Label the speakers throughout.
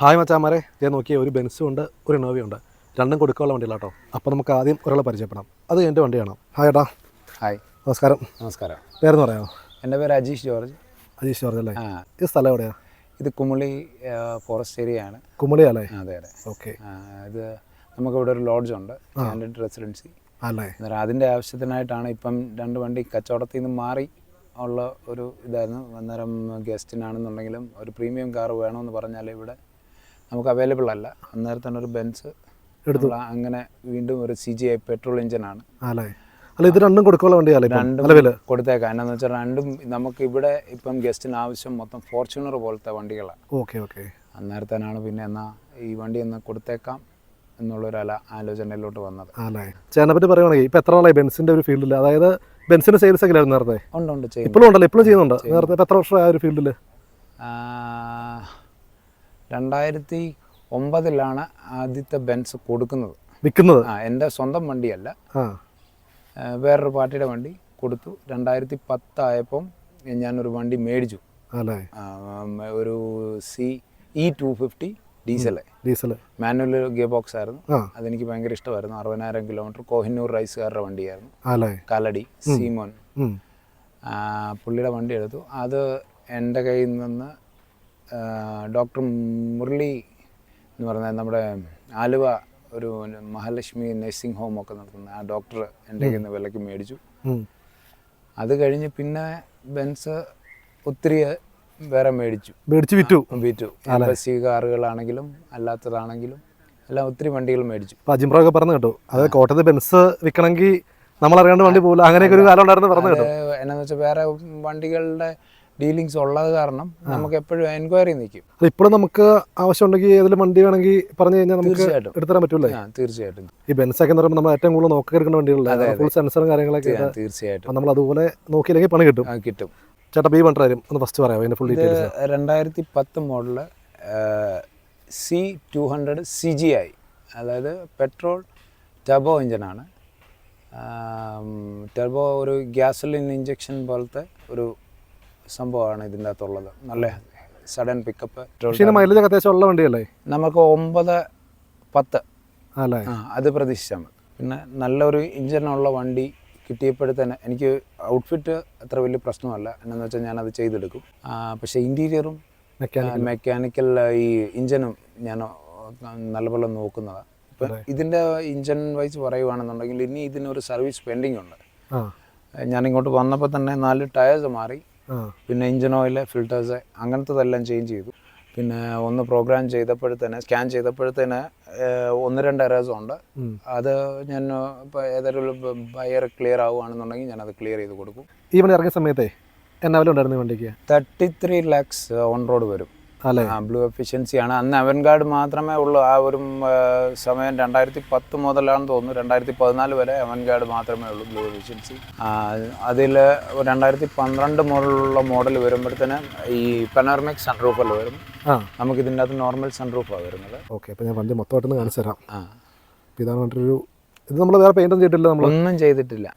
Speaker 1: Hi മച്ചാമാരെ ഞാൻ നോക്കിയ ഒരു ബെൻസും ഉണ്ട് ഒരു ഇന്നോവയും ഉണ്ട്. രണ്ടും കൊടുക്കാനുള്ള വണ്ടികളാട്ടോ അപ്പോൾ നമുക്ക് ആദ്യം ഒരാളെ പരിചയപ്പെടാം. അത് എന്റെ വണ്ടിയാണ്. ഹായ് ഏട്ടാ.
Speaker 2: ഹായ്.
Speaker 1: നമസ്കാരം.
Speaker 2: നമസ്കാരം.
Speaker 1: പേരെന്ന് പറയാമോ?
Speaker 2: എന്റെ പേര് അജീഷ് ജോർജ്.
Speaker 1: അജീഷ് ജോർജ്
Speaker 2: അല്ലേ?
Speaker 1: ഈ സ്ഥലം എവിടെയാണ്
Speaker 2: ഇത് കുമളി ഫോറസ്റ്റ് ഏരിയ ആണ്.
Speaker 1: കുമളിയല്ലേ
Speaker 2: അതെ അതെ.
Speaker 1: ഓക്കെ.
Speaker 2: ഇത് നമുക്ക് ഇവിടെ ഒരു ലോഡ്ജ് ഉണ്ട്. സ്റ്റാൻഡേർഡ് റെസിഡൻസി
Speaker 1: അല്ലേ?
Speaker 2: അന്നേരം അതിന്റെ ആവശ്യത്തിനായിട്ടാണ് ഇപ്പം രണ്ട് വണ്ടി കച്ചവടത്തിൽ നിന്ന് മാറി ഉള്ള ഒരു ഇതായിരുന്നു. അന്നേരം ഗസ്റ്റിനാണെന്നുണ്ടെങ്കിലും ഒരു പ്രീമിയം കാർ വേണമെന്ന് പറഞ്ഞാൽ ഇവിടെ നമുക്ക് അവൈലബിൾ അല്ല. അന്നേരം തന്നെ ഒരു ബെൻസ്
Speaker 1: എടുത്തു.
Speaker 2: അങ്ങനെ വീണ്ടും ഒരു സി ജി ഐ പെട്രോൾ എഞ്ചിനാണ്
Speaker 1: അല്ലേ അല്ല ഇത് രണ്ടും കൊടുക്കാനുള്ള വണ്ടിയല്ലേ
Speaker 2: രണ്ടും കൊടുത്തേക്കാം. എന്നാന്ന് വെച്ചാൽ രണ്ടും നമുക്ക് ഇവിടെ ഇപ്പം ഗസ്റ്റിന് ആവശ്യം മൊത്തം ഫോർച്യൂണർ പോലത്തെ വണ്ടികളാണ്
Speaker 1: ഓക്കെ ഓക്കെ.
Speaker 2: അന്നേരത്തേനാണ് പിന്നെ എന്നാ ഈ വണ്ടി ഒന്ന് കൊടുത്തേക്കാം എന്നുള്ളൊരു അല ആലോചനയിലോട്ട് വന്നത്.
Speaker 1: ചേട്ടനെ പറ്റി പറയുവാണെങ്കിൽ ഇപ്പൊ എത്ര നാളായി ബെൻസിന്റെ ഒരു ഫീൽഡിൽ അതായത് ബെൻസിന്റെ സെയിൽസ് ഒക്കെ നേരത്തെ?
Speaker 2: ഉണ്ട് ഉണ്ട്
Speaker 1: ഇപ്പോഴും ഉണ്ടല്ലോ? ഇപ്പോഴും ചെയ്യുന്നുണ്ട്? നേരത്തെ എത്ര വർഷമായി ആ ഒരു ഫീൽഡിൽ
Speaker 2: രണ്ടായിരത്തി ഒമ്പതിലാണ് ആദ്യത്തെ ബെൻസ് കൊടുക്കുന്നത്.
Speaker 1: വിൽക്കുന്നത്?
Speaker 2: ആ എന്റെ സ്വന്തം വണ്ടിയല്ല. വേറൊരു പാർട്ടിയുടെ വണ്ടി കൊടുത്തു. രണ്ടായിരത്തി പത്തായപ്പം ഞാനൊരു വണ്ടി മേടിച്ചു. ഒരു C E two fifty diesel
Speaker 1: diesel
Speaker 2: manual gear box ആയിരുന്നു അതെനിക്ക് ഭയങ്കര ഇഷ്ടമായിരുന്നു. അറുപതിനായിരം കിലോമീറ്റർ കോഹിന്നൂർ റൈസുകാരുടെ വണ്ടിയായിരുന്നു. കാലടി സീമോൻ. പുള്ളിയുടെ വണ്ടി എടുത്തു. അത് എന്റെ കയ്യിൽ നിന്ന് ഡോക്ടർ മുരളി എന്ന് പറഞ്ഞാൽ നമ്മുടെ ആലുവ ഒരു മഹാലക്ഷ്മി നഴ്സിംഗ് ഹോം ഒക്കെ നടത്തുന്ന ആ ഡോക്ടർ എന്റെ കയ്യിൽ നിന്ന് വിലയ്ക്ക് മേടിച്ചു. അത് കഴിഞ്ഞ് പിന്നെ ബെൻസ് ഒത്തിരി വേറെ മേടിച്ചു.
Speaker 1: മേടിച്ചു വിറ്റു.
Speaker 2: വിറ്റു. എംബസി കാറുകളാണെങ്കിലും അല്ലാത്തതാണെങ്കിലും എല്ലാം ഒത്തിരി വണ്ടികൾ മേടിച്ചു.
Speaker 1: അജിംബ്രോ പറഞ്ഞു കേട്ടു. അത് കോട്ടയത്ത് ബെൻസ് വിൽക്കണമെങ്കിൽ നമ്മൾ അറിയാണ്ട് വണ്ടി പോകില്ല അങ്ങനെയൊക്കെ ഒരു കാലം ഉണ്ടായിരുന്നു പറഞ്ഞു കേട്ടു.
Speaker 2: എന്നാന്ന് വെച്ചാൽ വേറെ വണ്ടികളുടെ ഡീലിങ്സ് ഉള്ളത് കാരണം നമുക്ക് എപ്പോഴും എൻക്വയറി നിൽക്കും.
Speaker 1: ഇപ്പോഴും നമുക്ക് ആവശ്യമുണ്ടെങ്കിൽ ഏതെങ്കിലും വണ്ടി വേണമെങ്കിൽ പറഞ്ഞു കഴിഞ്ഞാൽ നമുക്ക് എടുത്തരാൻ പറ്റൂലേ
Speaker 2: തീർച്ചയായിട്ടും.
Speaker 1: ഈ ബെൻസ് ഒക്കെ എന്ന് പറയുമ്പോൾ നമ്മൾ ഏറ്റവും കൂടുതൽ നോക്കി എടുക്കുന്ന വണ്ടികളല്ലേ? ഫുൾ സെൻസറും കാര്യങ്ങളൊക്കെ
Speaker 2: തീർച്ചയായിട്ടും
Speaker 1: നമ്മൾ അതുപോലെ നോക്കിയില്ലെങ്കിൽ പണി കിട്ടും.
Speaker 2: കിട്ടും.
Speaker 1: ചേട്ടാ ബി വണ്ടി തരും ഒന്ന് ഫസ്റ്റ് പറയാം അതിന്റെ ഫുൾ ഡീറ്റെയിൽസ്
Speaker 2: രണ്ടായിരത്തി പത്ത് model C two hundred C G I അതായത് പെട്രോൾ ടബോ എഞ്ചിനാണ് ടർബോ ഒരു ഗ്യാസലിൻ ഇഞ്ചക്ഷൻ പോലത്തെ ഒരു സംഭവമാണ് ഇതിന്റെ അകത്തുള്ളത് നല്ല സഡൻ പിക്കപ്പ്
Speaker 1: മൈലേജ് അത്യാവശ്യം ഉള്ള വണ്ടിയല്ലേ?
Speaker 2: നമുക്ക് ഒമ്പത് പത്ത്.
Speaker 1: അല്ലേ
Speaker 2: ആ അത് പ്രതീക്ഷിച്ചാൽ മതി. പിന്നെ നല്ലൊരു ഇഞ്ചിനുള്ള വണ്ടി കിട്ടിയപ്പോഴത്തേന് എനിക്ക് ഔട്ട്ഫിറ്റ് അത്ര വലിയ പ്രശ്നമല്ല. എന്നാന്ന് വെച്ചാൽ ഞാനത് ചെയ്തെടുക്കും. പക്ഷേ ഇന്റീരിയറും
Speaker 1: മെക്കാനിക്
Speaker 2: മെക്കാനിക്കൽ ഈ ഇഞ്ചിനും ഞാൻ നല്ലപോലെ നോക്കുന്നതാണ് ഇപ്പം ഇതിന്റെ ഇഞ്ചിൻ വൈസ് പറയുവാണെന്നുണ്ടെങ്കിൽ ഇനി ഇതിനൊരു സർവീസ് പെൻഡിങ് ഉണ്ട്.
Speaker 1: ഞാൻ
Speaker 2: ഇങ്ങോട്ട് വന്നപ്പോൾ തന്നെ നാല് ടയേഴ്സ് മാറി. പിന്നെ എഞ്ചിൻ ഓയിൽ ഫിൽറ്റേഴ്സ് അങ്ങനത്തെതെല്ലാം ചേഞ്ച് ചെയ്തു. പിന്നെ ഒന്ന് പ്രോഗ്രാം ചെയ്തപ്പോഴത്തേന് സ്കാൻ ചെയ്തപ്പോഴത്തേന് ഒന്ന് രണ്ട് എറേഴ്സും ഉണ്ട്. അത് ഞാൻ ഇപ്പോൾ ഏതെങ്കിലും ബയർ ക്ലിയർ ആവുകയാണെന്നുണ്ടെങ്കിൽ ഞാൻ അത് ക്ലിയർ ചെയ്ത് കൊടുക്കും.
Speaker 1: ഈ വണ്ടി ഇറങ്ങിയ സമയത്തെ എന്നാലും ഉണ്ടായിരുന്നു വണ്ടിക്ക്?
Speaker 2: Thirty three lakhs on road വരും. ബ്ലൂ എഫിഷ്യൻസി ആണ്. അന്ന് അവൻഗാർഡ് മാത്രമേ ഉള്ളൂ. ആ ഒരു സമയം രണ്ടായിരത്തി പത്ത് മുതലാണെന്ന് തോന്നുന്നു. രണ്ടായിരത്തി പതിനാല് വരെ അവൻഗാർഡ് മാത്രമേ ഉള്ളൂ ബ്ലൂ എഫിഷ്യൻസി അതിൽ രണ്ടായിരത്തി പന്ത്രണ്ട് മുതലുള്ള മോഡൽ വരുമ്പോഴത്തേന് ഈ പെനോർമിക് സൺറൂഫല്ല വരും?
Speaker 1: ആ.
Speaker 2: നമുക്ക് ഇതിന്റെ അകത്ത് നോർമൽ സൺറൂഫാണ് വരുന്നത്.
Speaker 1: ഓക്കെ അപ്പോൾ ഞാൻ വണ്ടി മൊത്തമായിട്ടൊന്ന് കാണിച്ചു തരാം. ഇതാണ് ഒരു ഇത് നമ്മൾ വേറെ പെയിന്റ് ഒന്നും ചെയ്തിട്ടില്ല നമ്മൾ
Speaker 2: ഒന്നും ചെയ്തിട്ടില്ല.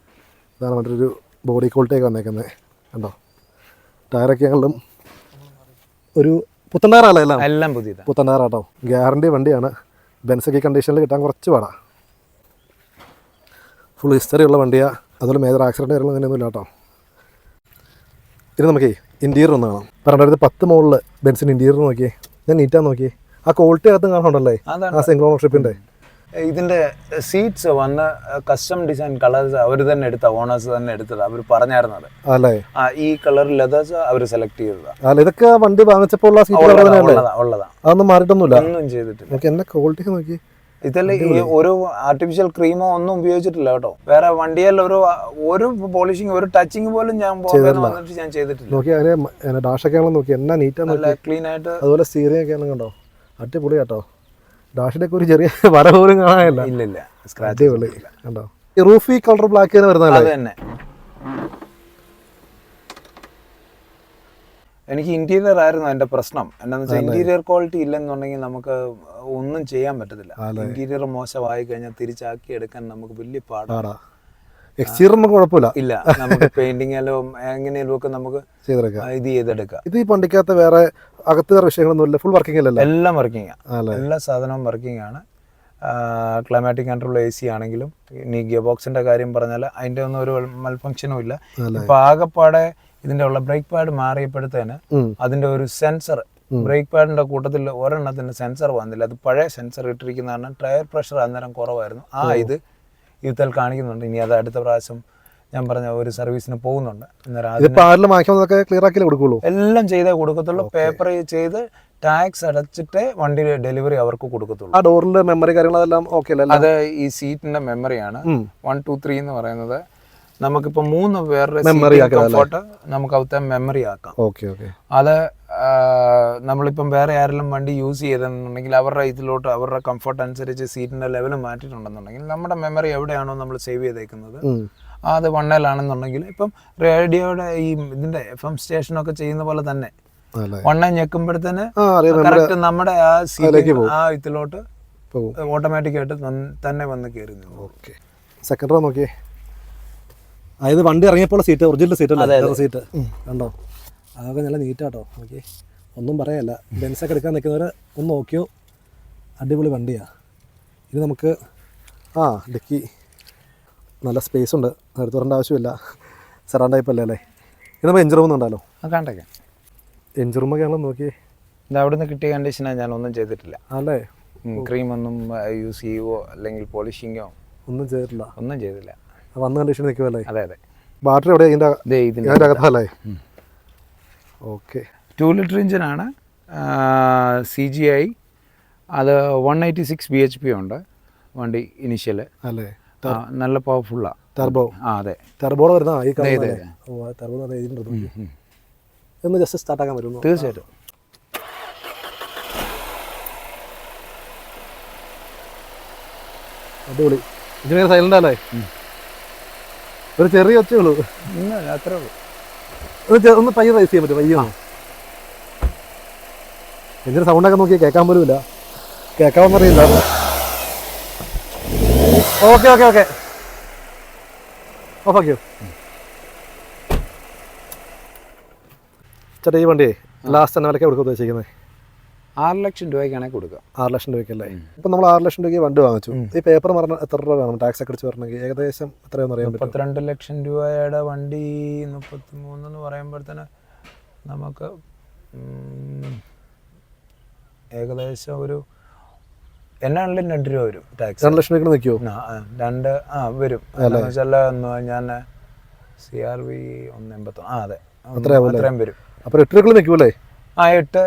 Speaker 1: ഇതാണ് വേണ്ടൊരു ബോഡി ക്വാളിറ്റി ഒക്കെ വന്നേക്കുന്നത് കണ്ടോ? ടയറൊക്കെ ഞങ്ങളും ഒരു പുത്തൻ ടയറാണല്ലോ എല്ലാം?
Speaker 2: എല്ലാം പുതിയതാണ്
Speaker 1: പുത്തൻ ടയറാട്ടോ ഗ്യാരണ്ടി വണ്ടിയാണ്. ബെൻസൊക്കെ കണ്ടീഷനിൽ കിട്ടാൻ കുറച്ച് പാടാ. ഫുൾ ഹിസ്റ്ററി ഉള്ള വണ്ടിയാണ് അതുപോലെ മേജർ ആക്സിഡന്റ് കാര്യങ്ങൾ അങ്ങനെയൊന്നും ഇല്ല കേട്ടോ ഇത് നമുക്കേ ഇന്റീരിയർ ഒന്ന് കാണാം. രണ്ടായിരത്തി പത്ത് മുകളിൽ ബെൻസിന്റെ ഇന്റീരിയർ നോക്കിയേ. ഞാൻ നീറ്റാ നോക്കിയേ. ആ ക്വാളിറ്റി അകത്ത് കാണുന്നുണ്ടല്ലേ ആ സിംഗിൾ ഓണർഷിപ്പിന്റെ
Speaker 2: ഇതിന്റെ സീറ്റ്സ് വന്ന് കസ്റ്റം ഡിസൈൻ കളേഴ്സ് അവർ തന്നെ എടുത്ത ഓണേഴ്സ് തന്നെ എടുത്തത് അവർ പറഞ്ഞായിരുന്നത്
Speaker 1: അല്ലേ
Speaker 2: ആ ഈ കളർ ലെതേഴ്സ് അവർ സെലക്ട് ചെയ്തതാണ്
Speaker 1: അല്ല ഇതൊക്കെ വണ്ടി വാങ്ങിച്ചപ്പോൾ ഉള്ള സീറ്റ്
Speaker 2: ഉള്ളതാ
Speaker 1: അതൊന്നും മാറിയിട്ടൊന്നുമില്ല.
Speaker 2: ഒന്നും ചെയ്തിട്ടില്ല.
Speaker 1: എന്നെ ക്വാളിറ്റി നോക്കി?
Speaker 2: ഇതല്ല ഈ ഒരു ആർട്ടിഫിഷ്യൽ ക്രീമോ ഒന്നും ഉപയോഗിച്ചിട്ടില്ല കേട്ടോ. വേറെ വണ്ടിയിൽ ഒരു ഒരു പോളിഷിങ് ഒരു ടച്ചിങ് പോലും ഞാൻ വന്നിട്ട് ഞാൻ ചെയ്തിട്ടില്ല.
Speaker 1: നോക്കി അതിന് ഡാഷൊക്കെ നോക്കി എന്നാ നോക്കി.
Speaker 2: ക്ലീൻ ആയിട്ട്
Speaker 1: അതുപോലെ സ്റ്റീറിംഗ് ഒക്കെ ആണെന്ന് കണ്ടോ? അടിപൊളി കേട്ടോ ഡാഷിന്റെ കുറിച്ച് ഒരു ചെറിയ വര പോലും കാണാനില്ല.
Speaker 2: ഇല്ലില്ല ഇല്ല. സ്ക്രാച്ച്
Speaker 1: അടിപൊളി. കണ്ടോ? ഈ റൂഫി കളർ ബ്ലാക്ക് തന്നെ വരുന്നത്
Speaker 2: തന്നെ. എനിക്ക് ഇന്റീരിയർ ആയിരുന്നു എന്റെ പ്രശ്നം. എന്താണെന്ന് വെച്ചാൽ ഇന്റീരിയർ ക്വാളിറ്റി ഇല്ലെന്നുണ്ടെങ്കിൽ നമുക്ക് ഒന്നും ചെയ്യാൻ പറ്റത്തില്ല. ഇന്റീരിയർ മോശമായി കഴിഞ്ഞാൽ തിരിച്ചാക്കി എടുക്കാൻ നമുക്ക് വലിയ പാടാണ്
Speaker 1: പാടാ. എക്സ്റ്റീരിയർ നമുക്ക് കുഴപ്പമില്ല.
Speaker 2: ഇല്ല നമുക്ക് പെയിന്റിങ്ങിലും എങ്ങനെയെങ്കിലും ഒക്കെ നമുക്ക്
Speaker 1: ചെയ്തെടുക്കാം.
Speaker 2: ഇത് ചെയ്തെടുക്കാം.
Speaker 1: ഇത് ഈ വണ്ടിക്കകത്ത് വേറെ അകത്ത് വേറെ വിഷയങ്ങളൊന്നും ഇല്ല ഫുൾ വർക്കിംഗ് അല്ലല്ലോ?
Speaker 2: എല്ലാം വർക്കിംഗ് എല്ലാ സാധനവും വർക്കിംഗ് ആണ്. ക്ലൈമാറ്റിക് കൺട്രോൾ എ സി ആണെങ്കിലും ഇനി ഗിയർ ബോക്സിന്റെ കാര്യം പറഞ്ഞാൽ അതിന്റെ ഒന്നും ഒരു മൽഫങ്ഷനും ഇല്ല.
Speaker 1: അല്ലേ
Speaker 2: ഇപ്പൊ ആകെപ്പാടെ ഇതിന്റെ ഉള്ള ബ്രേക്ക് പാഡ് മാറിയപ്പോഴത്തേന്. അതിന്റെ ഒരു സെൻസർ ബ്രേക്ക് പാഡിന്റെ കൂട്ടത്തിൽ ഒരെണ്ണത്തിന്റെ സെൻസർ വന്നില്ല. അത് പഴയ സെൻസർ ഇട്ടിരിക്കുന്നതാണ് ടയർ പ്രഷർ അന്നേരം കുറവായിരുന്നു. ആ ഇത് ഇതിൽ കാണിക്കുന്നുണ്ട്. ഇനി അത് അടുത്ത പ്രാവശ്യം ഞാൻ പറഞ്ഞ ഒരു സർവീസിന് പോകുന്നുണ്ട്.
Speaker 1: കൊടുക്കുള്ളൂ?
Speaker 2: എല്ലാം ചെയ്തേ കൊടുക്കത്തുള്ളൂ. പേപ്പർ ചെയ്ത് ടാക്സ് അടച്ചിട്ടേ വണ്ടി ഡെലിവറി അവർക്ക് കൊടുക്കത്തുള്ളൂ.
Speaker 1: ആ ഡോറിന്റെ മെമ്മറി കാര്യങ്ങളെല്ലാം ഓക്കെ അല്ലേ?
Speaker 2: അത് ഈ സീറ്റിന്റെ മെമ്മറിയാണ്. വൺ ടു ത്രീ എന്ന് പറയുന്നത്. നമുക്കിപ്പോ മൂന്ന് പേരുടെ നമുക്ക് അവിടുത്തെ മെമ്മറി ആക്കാം.
Speaker 1: ഓക്കെ ഓക്കെ
Speaker 2: അത് നമ്മളിപ്പം വേറെ ആരെങ്കിലും വണ്ടി യൂസ് ചെയ്തെന്നുണ്ടെങ്കിൽ അവരുടെ ഇതിലോട്ട് അവരുടെ കംഫർട്ട് അനുസരിച്ച് സീറ്റിന്റെ ലെവൽ മാറ്റിയിട്ടുണ്ടെന്നുണ്ടെങ്കിൽ നമ്മുടെ മെമ്മറി എവിടെയാണോ നമ്മൾ സേവ് ചെയ്തേക്കുന്നത്. അത് വണ്ണയിലാണെന്നുണ്ടെങ്കിൽ ഇപ്പം റേഡിയോയുടെ ഈ ഇതിന്റെ എഫ് എം സ്റ്റേഷനൊക്കെ ചെയ്യുന്ന പോലെ തന്നെ വണ്ണ ഞെക്കുമ്പോഴത്തേന് കറക്റ്റ് നമ്മുടെ ആ സീറ്റ് ആ ഇതിലോട്ട്
Speaker 1: പോകും.
Speaker 2: ഓട്ടോമാറ്റിക് ആയിട്ട് തന്നെ വന്ന് കയറി
Speaker 1: ഓക്കെ. സെക്കൻഡ് റോ നോക്കിയേ. അതായത് വണ്ടി ഇറങ്ങിയപ്പോൾ സീറ്റ് ഒറിജിനൽ സീറ്റ് അല്ലേ? സീറ്റ് കണ്ടോ? അതൊക്കെ നല്ല നീറ്റാട്ടോ. ഓക്കെ ഒന്നും പറയല്ല. ബെൻസൊക്കെ എടുക്കാൻ നിൽക്കുന്നവർ ഒന്ന് നോക്കിയോ. അടിപൊളി വണ്ടിയാണ് ഇനി നമുക്ക് ആ ഡിക്കി നല്ല സ്പേസ് ഉണ്ട്. എടുത്ത് വരേണ്ട ആവശ്യമില്ല. സെറാൻ ടൈപ്പ് അല്ലേ അല്ലേ? ഇത് നമ്മൾ എഞ്ചിൻ റൂം ഉണ്ടല്ലോ
Speaker 2: ആ കണ്ടേക്കാം.
Speaker 1: എഞ്ചിൻ റൂമൊക്കെ ആണല്ലോ നോക്കിയേ.
Speaker 2: ഇത് അവിടുന്ന് കിട്ടിയ കണ്ടീഷനാണ് ഞാൻ ഒന്നും ചെയ്തിട്ടില്ല.
Speaker 1: അല്ലേ?
Speaker 2: ക്രീം ഒന്നും യൂസ് ചെയ്യുവോ അല്ലെങ്കിൽ പോളിഷിങ്ങോ
Speaker 1: ഒന്നും ചെയ്തിട്ടില്ല.
Speaker 2: ഒന്നും ചെയ്തില്ല.
Speaker 1: വന്ന കണ്ടീഷൻ നിൽക്കുമല്ലേ
Speaker 2: അതെ അതെ.
Speaker 1: ബാറ്ററി എവിടെ ഇതിന്റെ
Speaker 2: ദേ ഇതിന്റെ
Speaker 1: ഇതിന്റെ അകത്തല്ലേ? ഓക്കെ.
Speaker 2: ടു ലിറ്റർ എഞ്ചിനാണ് സി ജി ഐ അത് one eighty six B H P ഉണ്ട് വണ്ടി ഇനിഷ്യൽ
Speaker 1: അല്ലേ?
Speaker 2: നല്ല പവർഫുള്ളാണ്
Speaker 1: ടർബോ
Speaker 2: ആ അതെ.
Speaker 1: ടെർബോടെ വരുന്ന ഈ ടെർബോ ഒന്ന് ജസ്റ്റ് സ്റ്റാർട്ട് ആക്കാൻ പറ്റുന്നു
Speaker 2: തീർച്ചയായിട്ടും.
Speaker 1: അടിപൊളി. ഇതിന് സൈലന്റ് അല്ലേ ഒരു ചെറിയ
Speaker 2: ഒച്ചയുള്ളൂ അത്രേ ഉള്ളൂ.
Speaker 1: ഒന്ന് പയ്യ റൈസ് ചെയ്യാൻ പറ്റും പയ്യോ എന്തിനു സൗണ്ടൊക്കെ നോക്കി കേൾക്കാൻ പോലും ഇല്ല. കേൾക്കാമെന്ന് അറിയില്ല. ഓക്കെ ഓക്കെ ഓക്കെ ഓഫാക്കിയോ ചേട്ടാ ഈ വണ്ടിയെ ലാസ്റ്റ് തന്നെ വിലക്കെ കൊടുക്കുക ഉദ്ദേശിക്കുന്നത്?
Speaker 2: ആറ് ലക്ഷം രൂപയ്ക്കാണെ കൊടുക്കുക.
Speaker 1: ആറ് ലക്ഷം രൂപയ്ക്കല്ലേ? ഇപ്പം നമ്മൾ ആറ് ലക്ഷം രൂപയ്ക്ക് വണ്ടി വാങ്ങിച്ചു. ഈ പേപ്പർ പറഞ്ഞ എത്ര രൂപ വേണം? ടാക്സ് ഒക്കെ അടിച്ച് വരണമെങ്കിൽ ഏകദേശം എത്രയാണെന്ന് അറിയാൻ
Speaker 2: മുപ്പത്തിരണ്ട് ലക്ഷം രൂപയുടെ വണ്ടി മുപ്പത്തി മൂന്നെന്ന് പറയുമ്പോഴത്തേന് നമുക്ക് ഏകദേശം ഒരു എന്നാണെങ്കിലും രണ്ട് രൂപ വരും ടാക്സ്
Speaker 1: രണ്ട് ലക്ഷം രൂപ നിൽക്കുമോ
Speaker 2: രണ്ട് ആ വരും. വെച്ചാൽ ഞാൻ സി ആർ വി ഒന്ന് എൺപത്തൊന്ന് ആ അതെ. അത്രയും വരും.
Speaker 1: അപ്പോൾ എട്ട് രൂപ നിൽക്കുമല്ലേ
Speaker 2: ആ എട്ട്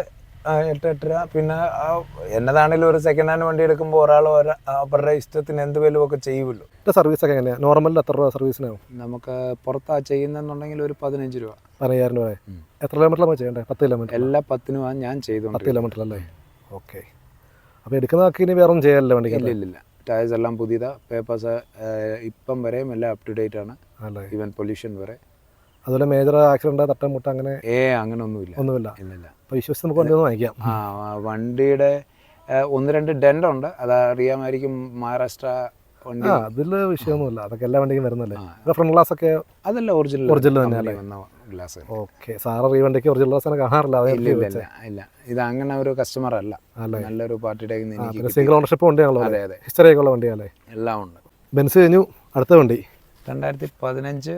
Speaker 2: എട്ട് എട്ടര. പിന്നെ എന്നതാണെങ്കിലും ഒരു സെക്കൻഡ് ഹാൻഡ് വണ്ടി എടുക്കുമ്പോൾ ഒരാൾ ഒരാ- അവരുടെ ഇഷ്ടത്തിന് എന്ത് വിലവും ഒക്കെ ചെയ്യുമല്ലോ.
Speaker 1: സർവീസ് ഒക്കെ എങ്ങനെയാണ് നോർമലിൽ എത്ര രൂപ സർവീസിനാവും
Speaker 2: നമുക്ക് പുറത്താ ചെയ്യുന്നെന്നുണ്ടെങ്കിൽ ഒരു പതിനഞ്ച് രൂപ.
Speaker 1: പതിനയ്യായിരം രൂപ. എത്ര കിലോമീറ്റർ നമ്മൾ ചെയ്യണ്ടേ? പത്ത് കിലോമീറ്റർ
Speaker 2: എല്ലാ പത്തിനുമാണ് ഞാൻ ചെയ്തു
Speaker 1: പത്ത് കിലോമീറ്റർ അല്ലേ? ഓക്കെ അപ്പോൾ എടുക്കുന്നതൊക്കെ ഇനി വേറൊന്നും ചെയ്യാനല്ലേ വണ്ടിക്ക്
Speaker 2: ഇല്ല ഇല്ല ടയേഴ്സ് എല്ലാം പുതിയതാണ് പേപ്പേഴ്സ് ഇപ്പം വരെയും എല്ലാം അപ് ടു ഡേറ്റ് ആണ് ഈവൻ പൊല്യൂഷൻ വരെ.
Speaker 1: അതുപോലെ മേജർ ആക്സിഡന്റ് തട്ടം മുട്ട അങ്ങനെ
Speaker 2: ഏ അങ്ങനെ ഒന്നുമില്ല
Speaker 1: ഒന്നുമില്ല.
Speaker 2: ഇല്ലില്ല.
Speaker 1: അപ്പോൾ വിശ്വസിച്ച് നമുക്ക് വണ്ടി വാങ്ങിക്കാം.
Speaker 2: ആ വണ്ടിയുടെ ഒന്ന് രണ്ട് ഡെൻഡുണ്ട് അത് അറിയാമായിരിക്കും മഹാരാഷ്ട്ര വണ്ടി.
Speaker 1: അതിൽ വിഷയമൊന്നുമില്ല. അതൊക്കെ എല്ലാ വണ്ടിക്കും വരുന്നല്ലേ? ഫ്രണ്ട് ഗ്ലാസ് ഒക്കെ
Speaker 2: അതല്ല ഒറിജിനൽ
Speaker 1: ഒറിജിനൽ തന്നെയല്ലേ?
Speaker 2: Glass
Speaker 1: okay. സാറ് ഈ വണ്ടിക്ക് ഒറിജിനൽ ഗ്ലാസ് തന്നെ കാണാറില്ല.
Speaker 2: ഇല്ല ഇല്ല ഇല്ല ഇത് അങ്ങനെ ഒരു കസ്റ്റമർ അല്ല. നല്ലൊരു പാർട്ടിയുടെ
Speaker 1: സിംഗിൾ ഓണർഷിപ്പ് വണ്ടിയാണല്ലോ
Speaker 2: അതെ അതെ.
Speaker 1: ഹിസ്റ്ററി ഒക്കെ ഉള്ള വണ്ടിയല്ലേ
Speaker 2: എല്ലാം ഉണ്ട്.
Speaker 1: ബെൻസ് കഴിഞ്ഞു. അടുത്ത വണ്ടി.
Speaker 2: രണ്ടായിരത്തി പതിനഞ്ച്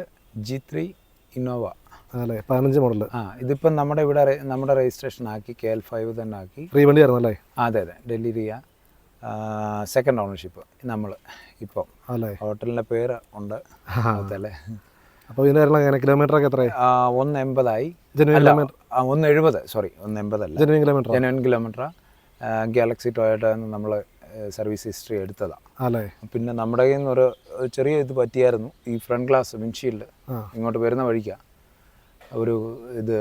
Speaker 2: ജി ത്രീ ഇന്നോവ
Speaker 1: അല്ലേ പതിനഞ്ച് മോഡൽ
Speaker 2: ആ ഇതിപ്പം നമ്മുടെ ഇവിടെ നമ്മുടെ രജിസ്ട്രേഷൻ ആക്കി കെ എൽ ഫൈവ് തന്നെ ആക്കി.
Speaker 1: ഫ്രീ വണ്ടി ആയിരുന്നു അല്ലേ?
Speaker 2: അതെ അതെ. ഡൽഹി റിയ സെക്കൻഡ് ഓണർഷിപ്പ് നമ്മൾ ഇപ്പോൾ
Speaker 1: അല്ലേ?
Speaker 2: ഹോട്ടലിന്റെ പേര് ഉണ്ട്. അതല്ലേ
Speaker 1: അപ്പോൾ ഇതിന്റെ എങ്ങനെ? കിലോമീറ്റർ ഒക്കെ എത്രയായി?
Speaker 2: ഒന്ന് എൺപതായി. അല്ല ഒന്ന് എഴുപത്. സോറി ഒന്ന് എൺപതല്ല.
Speaker 1: Genuine kilometre
Speaker 2: genuine kilometre Galaxy Toyota നമ്മൾ സർവീസ് ഹിസ്റ്ററി എടുത്തതാണ്
Speaker 1: അല്ലേ?
Speaker 2: പിന്നെ നമ്മുടെ കയ്യിൽ നിന്ന് ഒരു ഒരു ചെറിയ ഇത് പറ്റിയായിരുന്നു. ഈ ഫ്രണ്ട് ഗ്ലാസ് വിൻഷീൽഡ് ഇങ്ങോട്ട് വരുന്ന വഴിക്കാണ് ഒരു ഇത്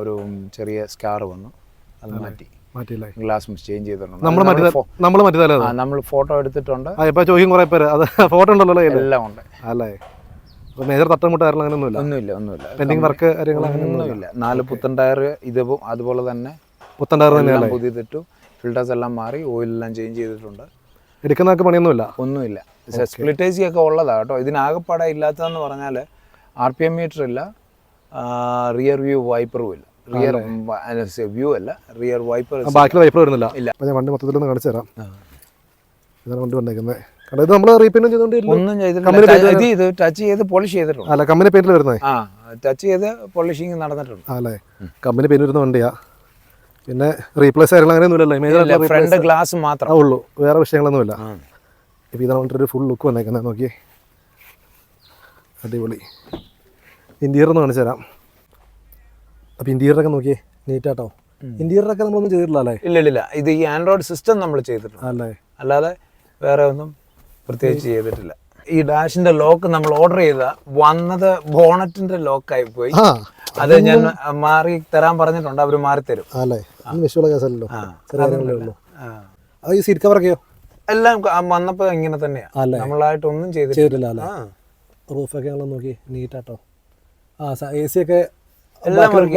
Speaker 2: ഒരു ചെറിയ സ്കാർ വന്നു. അത് മാറ്റി. ഗ്ലാസ് ചേഞ്ച് ചെയ്തിട്ടുണ്ട്.
Speaker 1: നമ്മൾ നമ്മൾ
Speaker 2: ഫോട്ടോ എടുത്തിട്ടുണ്ട്.
Speaker 1: ചോദിക്കും കുറേ പേര്. അത് ഫോട്ടോ ഉണ്ടല്ലോ
Speaker 2: എല്ലാം ഉണ്ട്.
Speaker 1: അല്ലേ? മേജർ തട്ടം കാരണം അങ്ങനെയൊന്നുമില്ല?
Speaker 2: ഒന്നുമില്ല ഒന്നുമില്ല.
Speaker 1: പെൻഡിങ് വർക്ക് കാര്യങ്ങൾ അങ്ങനെ
Speaker 2: ഒന്നുമില്ല. നാല് പുത്തൻ ടയർ ഇത് അതുപോലെ തന്നെ
Speaker 1: പുത്തൻ ടയർ തന്നെയാണ്
Speaker 2: പുതിയതിട്ടു. ഫിൽറ്റേഴ്സ് എല്ലാം മാറി ഓയിലെല്ലാം ചേഞ്ച് ചെയ്തിട്ടുണ്ട്.
Speaker 1: എടുക്കുന്നതൊക്കെ പണിയൊന്നുമില്ല?
Speaker 2: ഒന്നുമില്ല. സ്പ്ലിറ്റ് എ സി ഒക്കെ ഉള്ളതാണ് കേട്ടോ. ഇതിനാകെപ്പാടെ ഇല്ലാത്തതെന്ന് പറഞ്ഞാൽ ആർ പി എം മീറ്റർ ഇല്ല. റിയർ വ്യൂ വൈപ്പറും ഇല്ല. റിയർ വ്യൂ അല്ല? റിയർ വൈപ്പർ
Speaker 1: ബാക്കിൽ വൈപ്പർ വരുന്നില്ല.
Speaker 2: ഇല്ല.
Speaker 1: അപ്പോൾ ഞാൻ വണ്ടി മൊത്തത്തിലൊന്ന് കാണിച്ചു തരാം. ഇതാണ് വണ്ടി വന്നേക്കുന്നത്. കാരണം ഇത് നമ്മൾ ചെയ്തുകൊണ്ട്
Speaker 2: ഇത് ടച്ച് ചെയ്ത് പോളിഷ് ചെയ്തിട്ടുണ്ട്.
Speaker 1: അല്ല കമ്പനി പെയിന്റിൽ വരുന്നത്?
Speaker 2: ആ ടച്ച് ചെയ്ത് പോളിഷിങ് നടന്നിട്ടുണ്ട്.
Speaker 1: അല്ലേ? കമ്പനി പെയിന്റ് വരുന്ന വണ്ടിയാ. പിന്നെ റീപ്ലേസ് അങ്ങനെയൊന്നുമില്ലല്ലോ
Speaker 2: ഫ്രണ്ട് ഗ്ലാസ്
Speaker 1: ഉള്ളൂ. വേറെ വിഷയങ്ങളൊന്നുമില്ല ഇതാണ് ഒരു ഫുൾ ലുക്ക് വന്നേക്കുന്നത്. നോക്കി അടിപൊളി. ഇന്റീരിയർ ഒന്ന് കാണിച്ചു തരാം. അപ്പോൾ ഇന്റീരിയറൊക്കെ നോക്കിയേ നീറ്റാട്ടോ ഇന്റീരിയറൊക്കെ നമ്മളൊന്നും ചെയ്തിട്ടില്ല അല്ലേ?
Speaker 2: ഇല്ല ഇല്ല ഇല്ല. ഇത് ഈ ആൻഡ്രോയിഡ് സിസ്റ്റം നമ്മൾ ചെയ്തിട്ടുണ്ട്.
Speaker 1: അല്ലേ?
Speaker 2: അല്ലാതെ വേറെ ഒന്നും പ്രത്യേകിച്ച് ചെയ്തിട്ടില്ല. ഈ ഡാഷിന്റെ ലോക്ക് നമ്മൾ ഓർഡർ ചെയ്ത വന്നത് ബോണറ്റിന്റെ ലോക്കായി പോയി. അത് ഞാൻ മാറി തരാൻ പറഞ്ഞിട്ടുണ്ട് അവർ മാറി തരും
Speaker 1: അല്ലേ. ഈ സീറ്റ് കവറൊക്കെയോ
Speaker 2: എല്ലാം വന്നപ്പോ ഇങ്ങനെ തന്നെയാ.
Speaker 1: നമ്മളായിട്ട്
Speaker 2: നമ്മളായിട്ടൊന്നും ചെയ്തിട്ടില്ല.
Speaker 1: റൂഫൊക്കെ നോക്കി നീറ്റാട്ടോ ആ എ സി ഒക്കെ.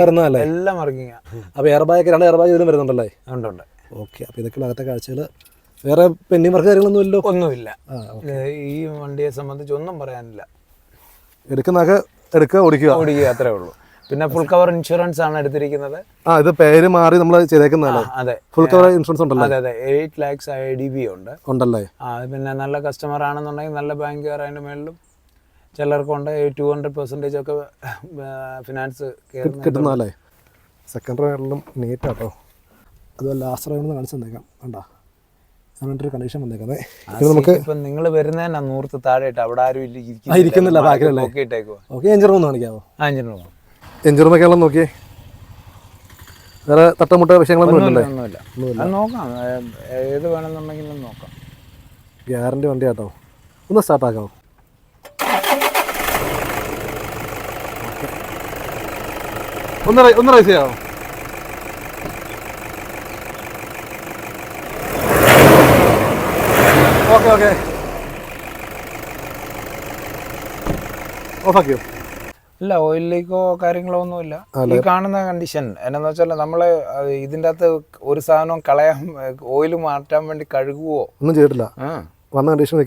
Speaker 1: വരുന്നതല്ലേ
Speaker 2: എല്ലാം വർക്കിംഗ്
Speaker 1: അപ്പോൾ എയർ ബാഗ് രണ്ട് എയർ ബാഗ് ഇതിലും വരുന്നുണ്ടല്ലേ?
Speaker 2: ഉണ്ട്
Speaker 1: ഓക്കെ അപ്പോൾ ഇതൊക്കെ അകത്തെ കാഴ്ചകൾ വേറെ പെൻഡിങ് വർക്ക് കാര്യങ്ങളൊന്നും ഇല്ലല്ലോ
Speaker 2: ഒന്നുമില്ല ഈ വണ്ടിയെ സംബന്ധിച്ച് ഒന്നും പറയാനില്ല.
Speaker 1: എടുക്കുന്നതൊക്കെ എടുക്കുക ഓടിക്കുക.
Speaker 2: ഓടിക്കുക അത്രേ ഉള്ളൂ. പിന്നെ ഫുൾ കവർ ഇൻഷുറൻസ് ആണ് എടുത്തിരിക്കുന്നത്.
Speaker 1: ആ ഇത് പേര് മാറി നമ്മൾ ചെയ്തേക്കുന്നതല്ലേ?
Speaker 2: അതെ.
Speaker 1: ഫുൾ കവർ ഇൻഷുറൻസ് ഉണ്ടല്ലോ?
Speaker 2: അതെ അതെ. Eight lakhs I D V ഉണ്ട്.
Speaker 1: ഉണ്ടല്ലേ?
Speaker 2: ആ പിന്നെ നല്ല കസ്റ്റമർ ആണെന്നുണ്ടെങ്കിൽ നല്ല ബാങ്കുകാർ അതിന്റെ മേളിലും ചിലർക്കുണ്ട് ടു ഹൺഡ്രഡ് പെർസെന്റേജ് ഒക്കെ ഫിനാൻസ്
Speaker 1: കിട്ടുന്നതല്ലേ? സെക്കൻഡ് റൈഡിലും നീറ്റാട്ടോ അത് ലാസ്റ്റ് റൈഡിൽ കാണിച്ചു തന്നേക്കാം. വേണ്ട അങ്ങനത്തെ ഒരു കണ്ടീഷൻ വന്നേക്കുന്നേ നമുക്ക്
Speaker 2: ഇപ്പം നിങ്ങൾ വരുന്നതന്നെ നൂർത്ത് താഴെയിട്ട്. അവിടെ ആരും ഇല്ല
Speaker 1: ആ, ഇരിക്കുന്നില്ല, ബാക്കിലല്ലേ? ഓക്കെ എഞ്ചിൻ റൂം കാണിക്കാമോ
Speaker 2: അഞ്ചിന് റൂം
Speaker 1: എഞ്ചിൻ റൂമൊക്കെ ഉള്ളത് നോക്കിയേ. വേറെ തട്ടമുട്ട വിഷയങ്ങളൊന്നും ഇല്ലല്ലേ?
Speaker 2: ഒന്നുമില്ല. നോക്കാം. ഏത് വേണമെന്നുണ്ടെങ്കിലും നോക്കാം.
Speaker 1: ഗ്യാരണ്ടി വണ്ടി കേട്ടോ ഒന്ന് സ്റ്റാർട്ട് ഒന്ന് ഒന്ന് റൈസ് ചെയ്യാമോ ഓക്കെ ഓക്കെ. ഓഫാക്കിയോ?
Speaker 2: ഇല്ല ഓയിൽ ലീക്കോ കാര്യങ്ങളോ ഒന്നുമില്ല. ഈ കാണുന്ന കണ്ടീഷൻ എന്നാന്ന് വെച്ചാൽ നമ്മൾ ഇതിന്റെ അകത്ത് ഒരു സാധനവും കളയാൻ ഓയിൽ മാറ്റാൻ വേണ്ടി കഴുകുവോ?
Speaker 1: ഒന്നും ചെയ്തിട്ടില്ല.
Speaker 2: ആ.
Speaker 1: വന്ന കണ്ടീഷൻ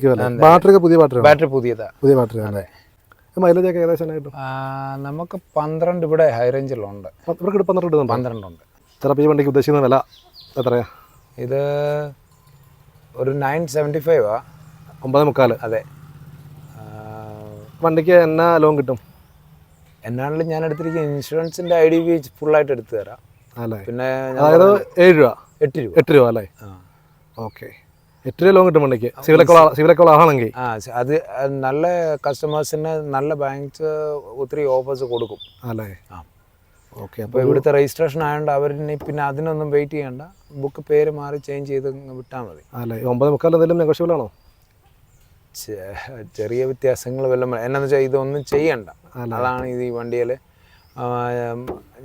Speaker 1: ബാറ്ററി പുതിയ ബാറ്ററി
Speaker 2: ബാറ്ററി പുതിയതാ.
Speaker 1: പുതിയ ബാറ്ററി അല്ലേ മൈലേജ് ഒക്കെ ഏകദേശം
Speaker 2: നമുക്ക് പന്ത്രണ്ട് ഇവിടെ ഹൈ റേഞ്ചിലുണ്ട്
Speaker 1: ഇവിടെ പന്ത്രണ്ട്
Speaker 2: പന്ത്രണ്ടുണ്ട്.
Speaker 1: ചിലപ്പോൾ ഈ വണ്ടിക്ക് ഉദ്ദേശിക്കുന്ന വില എത്രയാ?
Speaker 2: ഇത് ഒരു നയൻ സെവന്റി ഫൈവ് ആ.
Speaker 1: ഒമ്പത് മുക്കാൽ
Speaker 2: അതെ.
Speaker 1: വണ്ടിക്ക് എന്നാ ലോൺ കിട്ടും?
Speaker 2: എന്നാണെങ്കിലും ഞാൻ എടുത്തിരിക്കുന്ന ഇൻഷുറൻസിന്റെ ഐ ഡി ബി ഫുള്ളായിട്ട് എടുത്തു തരാം.
Speaker 1: അല്ലേ?
Speaker 2: പിന്നെ
Speaker 1: അതായത് ഏഴ് രൂപ?
Speaker 2: എട്ട് രൂപ.
Speaker 1: എട്ട് രൂപ അല്ലേ?
Speaker 2: ആ.
Speaker 1: ഓക്കെ. എട്ട് രൂപ ലോൺ കിട്ടും വണ്ടിക്ക് സിവിലൊക്കെ ആണെങ്കിൽ
Speaker 2: ആ അത് നല്ല കസ്റ്റമേഴ്സിന് നല്ല ബാങ്ക്സ് ഒത്തിരി ഓഫേഴ്സ് കൊടുക്കും.
Speaker 1: അല്ലേ
Speaker 2: ആ.
Speaker 1: ഓക്കെ അപ്പോൾ
Speaker 2: ഇവിടുത്തെ രജിസ്ട്രേഷൻ ആയതുകൊണ്ട് അവരിനി പിന്നെ അതിനൊന്നും വെയിറ്റ് ചെയ്യണ്ട. ബുക്ക് പേര് മാറി ചേഞ്ച് ചെയ്ത് വിട്ടാൽ മതി.
Speaker 1: അല്ലേ ഒമ്പത് മുക്കാൽ എന്തെങ്കിലും നെഗോഷ്യബിൾ ആണോ?
Speaker 2: ചെറിയ വ്യത്യാസങ്ങൾ വല്ലതും. എന്നാന്ന് വെച്ചാൽ ഇതൊന്നും ചെയ്യണ്ട. അതാണ് ഇത് ഈ വണ്ടിയിൽ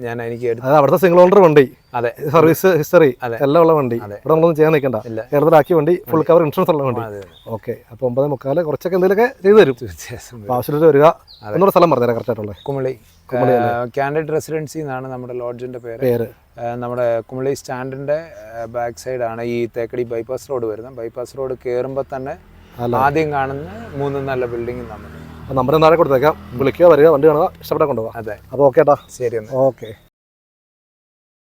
Speaker 2: ഞാൻ എനിക്ക്
Speaker 1: അത് അവിടുത്തെ സിംഗിൾ ഓണർ വണ്ടി.
Speaker 2: അതെ.
Speaker 1: Service history. എല്ലാം ഉള്ള വണ്ടി. ഇവിടെ നമ്മളൊന്നും ചെയ്യാൻ നിൽക്കണ്ട. കേരളത്തിലാക്കിയ വണ്ടി ഫുൾ കവർ ഇൻഷുറൻസ് ഉള്ള വണ്ടി. ഓക്കെ അപ്പോൾ ഒമ്പത് മുക്കാൽ കുറച്ചൊക്കെ എന്തെങ്കിലുമൊക്കെ ചെയ്തു തരും. ആവശ്യമായിട്ട് വരിക. ഒന്നുകൂടെ സ്ഥലം പറഞ്ഞുതരാം കറക്റ്റ് ആയിട്ടുള്ളത്.
Speaker 2: കുമളി. കാൻഡിഡ് റെസിഡൻസി എന്നാണ് നമ്മുടെ ലോഡ്ജിന്റെ പേര്.
Speaker 1: പേര്.
Speaker 2: നമ്മുടെ കുമളി സ്റ്റാൻഡിന്റെ ബാക്ക് സൈഡാണ് ഈ തേക്കടി ബൈപ്പാസ് റോഡ് വരുന്നത്. ബൈപ്പാസ് റോഡ് കയറുമ്പോൾ തന്നെ ആദ്യം കാണുന്ന മൂന്ന് നല്ല ബിൽഡിംഗ് നമ്മൾ
Speaker 1: നമ്പർ നാളെ കൊടുത്തേക്കാം. വിളിക്കുക വരിക വണ്ടി കാണുക ഇഷ്ടപ്പെട്ടാൽ കൊണ്ടുപോകാം.
Speaker 2: അതെ.
Speaker 1: അപ്പോൾ ഓക്കെ ഏട്ടാ
Speaker 2: ശരി
Speaker 1: ഓക്കെ